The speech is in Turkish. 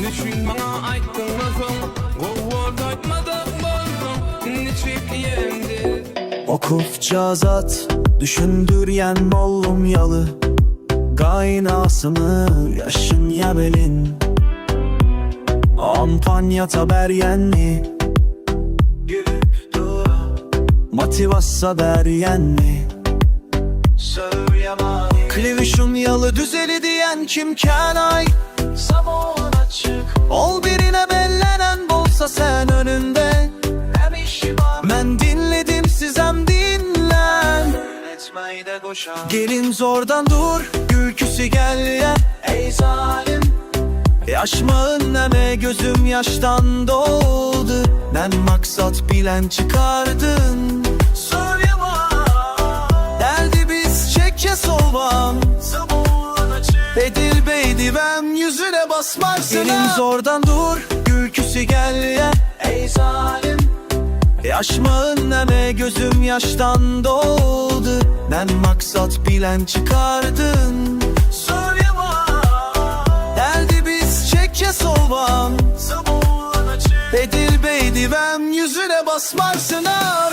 Niçin bana aytmazsın Kovur aytmadık bolsun Niçin yendi? Okufça zat Düşündüryen bollum yalı. Kaynasını yaşın ya belin. Ampanya taber yenli Gülüp dura Motivassa der yenli Söyleyemem Klivişun yalı düzeli diyen kim kenay De koşar Gelin zordan dur Gülküsü gel ya Ey zalim Yaşmağın neme gözüm yaştan doldu. Ben maksat bilen çıkardın. Söyle bana Derdi biz çekke solvam Bedir beydi ben yüzüne basmarsın Gelin zordan dur Gülküsü gel ya Ey zalim Yaşmağın neme gözüm yaştan doldu Ben maksat bilen çıkardın. Söyle bana Derdi biz çekke solvam Bedir beydi ben yüzüne basmarsın abi